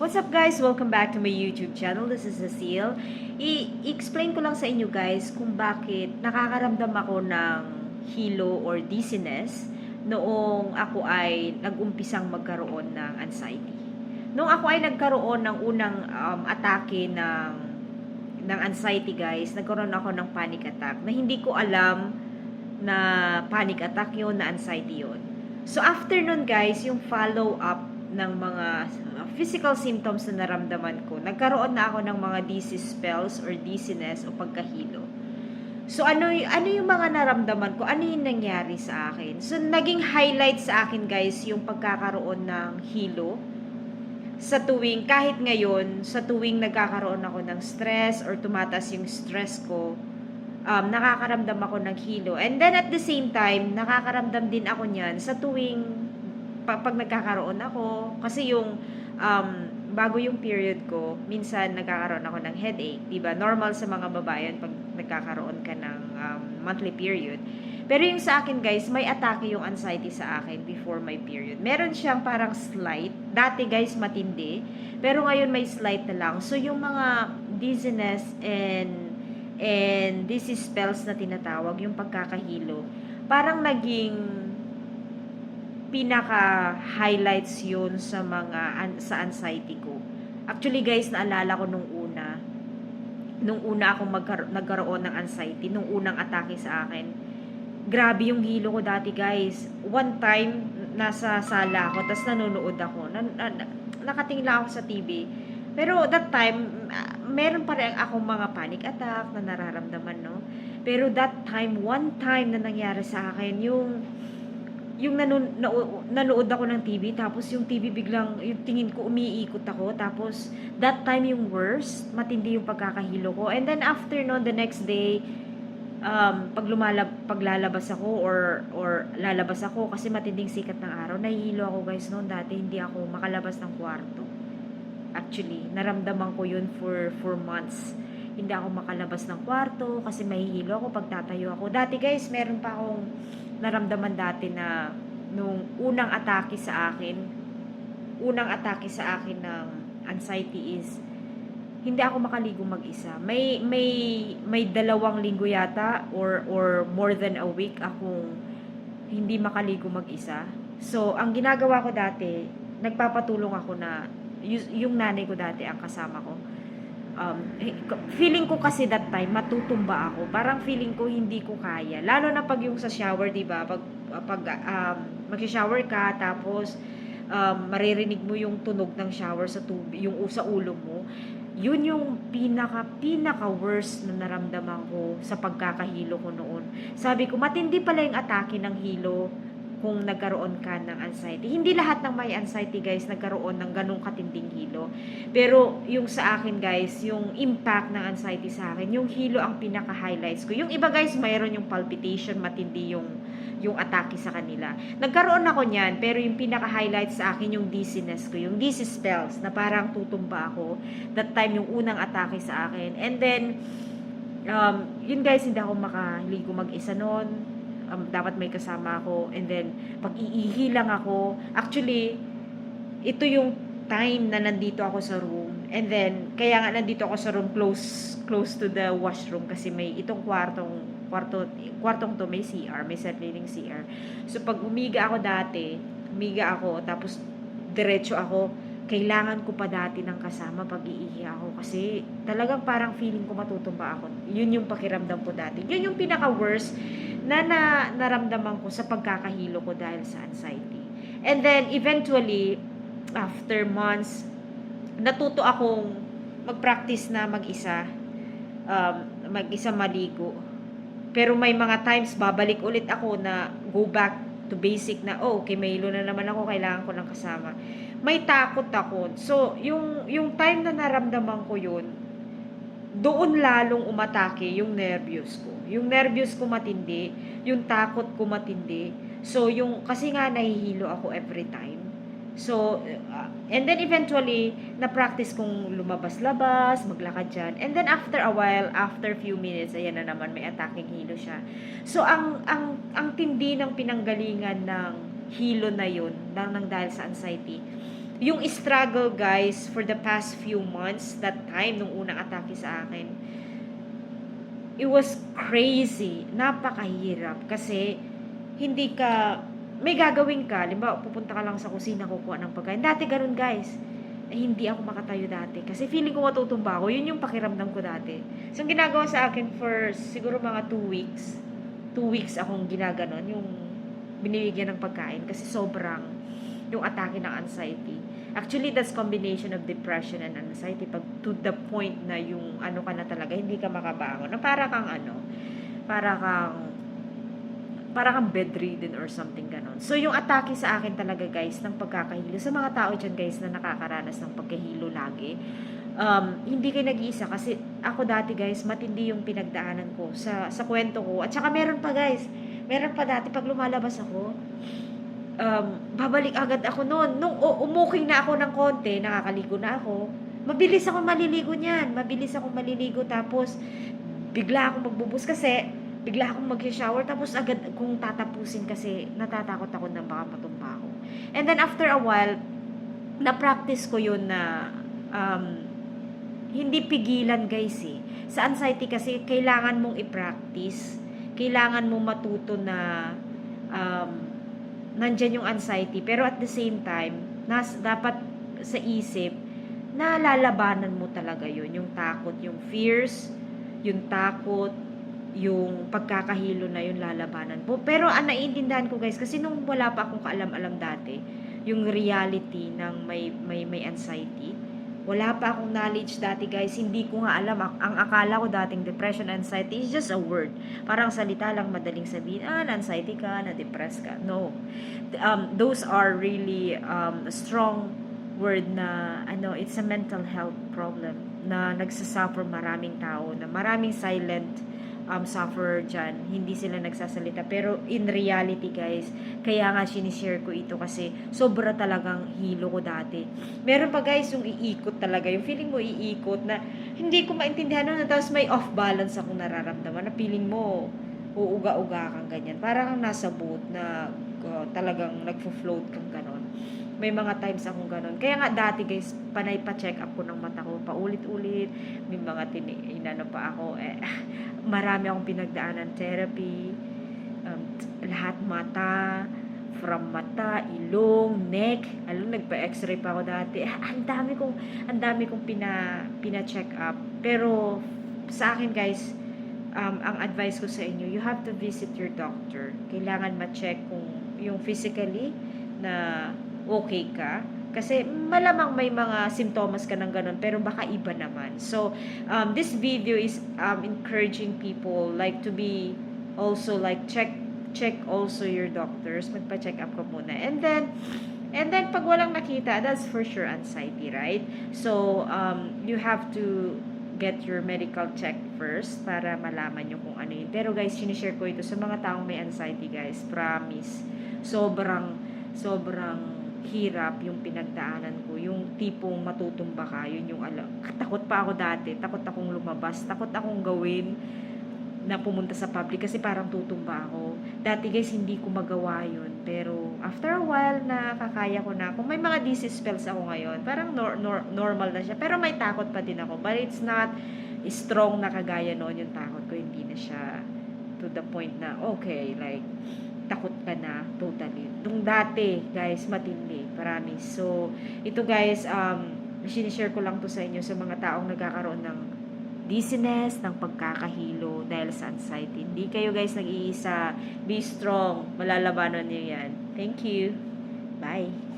What's up guys? Welcome back to my YouTube channel. This is Cecile. I-explain ko lang sa inyo guys kung bakit nakakaramdam ako ng hilo or dizziness noong ako ay nag-umpisang magkaroon ng anxiety. Noong ako ay nagkaroon ng unang um, atake ng ng anxiety guys, nagkaroon ako ng panic attack na hindi ko alam na panic attack yun, na anxiety yun. So after nun guys, yung follow up ng mga uh, physical symptoms na naramdaman ko, nagkaroon na ako ng mga dizzy spells or dizziness o pagkahilo. So ano ano yung mga naramdaman ko? Ano yung nangyari sa akin? So naging highlight sa akin guys yung pagkakaroon ng hilo sa tuwing kahit ngayon sa tuwing nagkakaroon ako ng stress or tumataas yung stress ko um, nakakaramdam ako ng hilo and then at the same time nakakaramdam din ako niyan sa tuwing pag nagkakaroon ako kasi yung um, bago yung period ko minsan nagkakaroon ako ng headache di ba normal sa mga babae pag nagkakaroon ka ng um, monthly period pero yung sa akin guys, may atake yung anxiety sa akin before my period. Meron siyang parang slight. Dati guys, matindi. Pero ngayon may slight na lang. So yung mga dizziness and and dizzy spells na tinatawag, yung pagkakahilo, parang naging pinaka highlights yun sa mga sa anxiety ko. Actually guys, naalala ko nung una, nung una akong nagkaroon ng anxiety, nung unang atake sa akin, grabe yung hilo ko dati guys. One time, nasa sala ako, tapos nanonood ako. Na, na, na- nakatingin lang ako sa TV. Pero that time, meron pa rin akong mga panic attack na nararamdaman, no? Pero that time, one time na nangyari sa akin, yung yung nanu- nao- nanood ako ng TV, tapos yung TV biglang, yung tingin ko umiikot ako, tapos that time yung worst, matindi yung pagkakahilo ko. And then after no, the next day, um, pag lumalab, paglalabas ako or or lalabas ako kasi matinding sikat ng araw, nahihilo ako guys noon dati hindi ako makalabas ng kwarto. Actually, naramdaman ko yun for for months. Hindi ako makalabas ng kwarto kasi mahihilo ako pag tatayo ako. Dati guys, meron pa akong naramdaman dati na nung unang atake sa akin, unang atake sa akin ng anxiety is hindi ako makaligo mag-isa. May may may dalawang linggo yata or or more than a week akong hindi makaligo mag-isa. So, ang ginagawa ko dati, nagpapatulong ako na yung nanay ko dati ang kasama ko. Um, eh, feeling ko kasi that time matutumba ako. Parang feeling ko hindi ko kaya. Lalo na pag yung sa shower, 'di ba? Pag pag um, mag-shower ka tapos um, maririnig mo yung tunog ng shower sa tubig, yung sa ulo mo yun yung pinaka pinaka worst na naramdaman ko sa pagkakahilo ko noon. Sabi ko, matindi pala yung atake ng hilo kung nagkaroon ka ng anxiety. Hindi lahat ng may anxiety guys nagkaroon ng ganong katinding hilo. Pero yung sa akin guys, yung impact ng anxiety sa akin, yung hilo ang pinaka highlights ko. Yung iba guys, mayroon yung palpitation, matindi yung yung atake sa kanila. Nagkaroon ako niyan, pero yung pinaka-highlight sa akin yung dizziness ko, yung dizzy spells, na parang tutumba ako. That time, yung unang atake sa akin. And then, um, yun guys, hindi ako makahiligo mag-isa noon. Um, dapat may kasama ako. And then, pag iihi lang ako, actually, ito yung time na nandito ako sa room. And then, kaya nga nandito ako sa room close close to the washroom kasi may itong kwartong kwarto kwartong to may CR, may sariling CR. So pag umiga ako dati, umiga ako tapos diretso ako, kailangan ko pa dati ng kasama pag iihi ako kasi talagang parang feeling ko matutumba ako. Yun yung pakiramdam ko dati. Yun yung pinaka worst na, na naramdaman ko sa pagkakahilo ko dahil sa anxiety. And then eventually after months, natuto akong mag-practice na mag-isa. Um, mag-isa maligo. Pero may mga times, babalik ulit ako na go back to basic na, oh, okay, may hilo na naman ako, kailangan ko ng kasama. May takot ako. So, yung, yung time na naramdaman ko yun, doon lalong umatake yung nervyos ko. Yung nervyos ko matindi, yung takot ko matindi. So, yung, kasi nga nahihilo ako every time. So, uh, and then eventually, na-practice kong lumabas-labas, maglakad dyan. And then after a while, after few minutes, ayan na naman, may attacking hilo siya. So, ang, ang, ang tindi ng pinanggalingan ng hilo na yun, nang, nang dahil sa anxiety, yung struggle guys for the past few months that time nung unang atake sa akin it was crazy. Napakahirap. Kasi hindi ka may gagawin ka. Limbawa pupunta ka lang sa kusina kukuha ng pagkain. Dati ganun guys. Eh, hindi ako makatayo dati. Kasi feeling ko matutumba ako. Yun yung pakiramdam ko dati. So ginagawa sa akin for siguro mga 2 weeks 2 weeks akong ginaganon. Yung binibigyan ng pagkain. Kasi sobrang yung atake ng anxiety. Actually, that's combination of depression and anxiety. Pag to the point na yung ano ka na talaga, hindi ka makabangon. Para kang ano, para kang para kang bedridden or something ganon. So, yung atake sa akin talaga, guys, ng pagkakahilo. Sa mga tao dyan, guys, na nakakaranas ng pagkahilo lagi, um, hindi kayo nag-iisa kasi ako dati, guys, matindi yung pinagdaanan ko sa, sa kwento ko. At saka meron pa, guys, meron pa dati, pag lumalabas ako, um, babalik agad ako noon. Nung umuking na ako ng konti, nakakaligo na ako, mabilis ako maliligo niyan. Mabilis ako maliligo tapos bigla akong magbubus kasi bigla akong mag-shower tapos agad kung tatapusin kasi natatakot ako na baka matumba ako. And then after a while, na-practice ko yun na um, hindi pigilan guys eh. Sa anxiety kasi kailangan mong i-practice. Kailangan mong matuto na um, nandyan yung anxiety. Pero at the same time, nas, dapat sa isip, nalalabanan mo talaga yun. Yung takot, yung fears, yung takot, yung pagkakahilo na yun lalabanan mo. Pero ang naiintindihan ko guys, kasi nung wala pa akong kaalam-alam dati, yung reality ng may, may, may anxiety, wala pa akong knowledge dati guys, hindi ko nga alam. Ang, akala ko dating depression, anxiety is just a word. Parang salita lang madaling sabihin, ah, na-anxiety ka, na-depress ka. No. Um, those are really um, strong word na ano, it's a mental health problem na nagsasuffer maraming tao, na maraming silent um, sufferer dyan. Hindi sila nagsasalita. Pero in reality, guys, kaya nga sinishare ko ito kasi sobra talagang hilo ko dati. Meron pa guys yung iikot talaga. Yung feeling mo iikot na hindi ko maintindihan na tapos may off balance akong nararamdaman na feeling mo uuga-uga kang ganyan. Parang nasa boat na uh, talagang nagfo-float kang ganon. May mga times akong ganon. Kaya nga dati guys, panay pa check up ko ng mata ko paulit-ulit. May mga tini pa ako. Eh, marami akong pinagdaanan therapy. Um, lahat mata, from mata, ilong, neck. Alam, nagpa-x-ray pa ako dati. Ah, ang dami kong, ang dami kong pina, pina-check up. Pero, sa akin guys, um, ang advice ko sa inyo, you have to visit your doctor. Kailangan ma-check kung yung physically na okay ka. Kasi malamang may mga simptomas ka ng ganun, pero baka iba naman. So, um, this video is um, encouraging people like to be also like check check also your doctors. Magpa-check up ka muna. And then, and then pag walang nakita, that's for sure anxiety, right? So, um, you have to get your medical check first para malaman nyo kung ano yun. Pero guys, sinishare ko ito sa mga taong may anxiety guys. Promise. Sobrang, sobrang hirap yung pinagdaanan ko. Yung tipong matutumba ka, yun yung alam. Takot pa ako dati. Takot akong lumabas. Takot akong gawin na pumunta sa public kasi parang tutumba ako. Dati guys, hindi ko magawa yun. Pero after a while, nakakaya ko na. Kung may mga disease spells ako ngayon, parang nor- nor- normal na siya. Pero may takot pa din ako. But it's not strong na kagaya noon yung takot ko. Hindi na siya to the point na, okay, like, takot ka na totally. Nung dati, guys, matindi. Promise. So, ito guys, um, sinishare ko lang to sa inyo sa mga taong nagkakaroon ng dizziness, ng pagkakahilo dahil sa anxiety. Hindi kayo guys nag-iisa. Be strong. Malalabanan niyo yan. Thank you. Bye.